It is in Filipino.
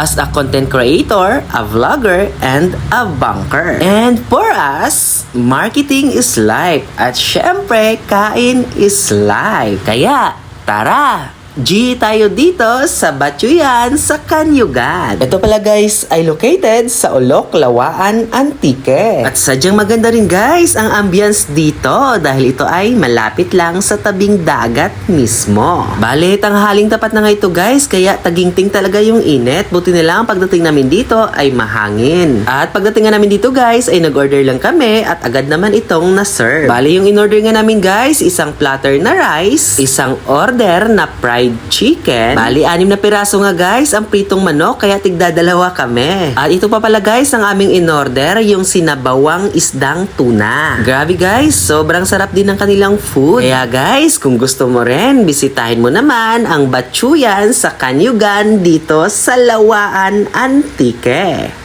as a content creator, a vlogger, and a banker. And for us, marketing is life. At syempre, kain is life. Kaya, tara! G tayo dito sa Batuyan sa Kanyugan. Ito pala guys ay located sa Olok, Lawaan, Antique. At sadyang maganda rin guys ang ambience dito dahil ito ay malapit lang sa tabing dagat mismo. Bale, tanghaling tapat na nga ito guys kaya taginting talaga yung init. Buti na lang pagdating namin dito ay mahangin. At pagdating nga namin dito guys ay nag-order lang kami at agad naman itong na-serve. Bale, yung in-order nga namin guys, isang platter na rice, isang order na fried chicken. Bali, anim na piraso nga guys ang pritong manok kaya tigdadalawa kami. At ito pa pala guys ang aming in-order, yung sinabawang isdang tuna. Grabe guys, sobrang sarap din ng kanilang food. Kaya guys, kung gusto mo rin, bisitahin mo naman ang Batsuyan sa Kanyugan dito sa Lawaan Antique.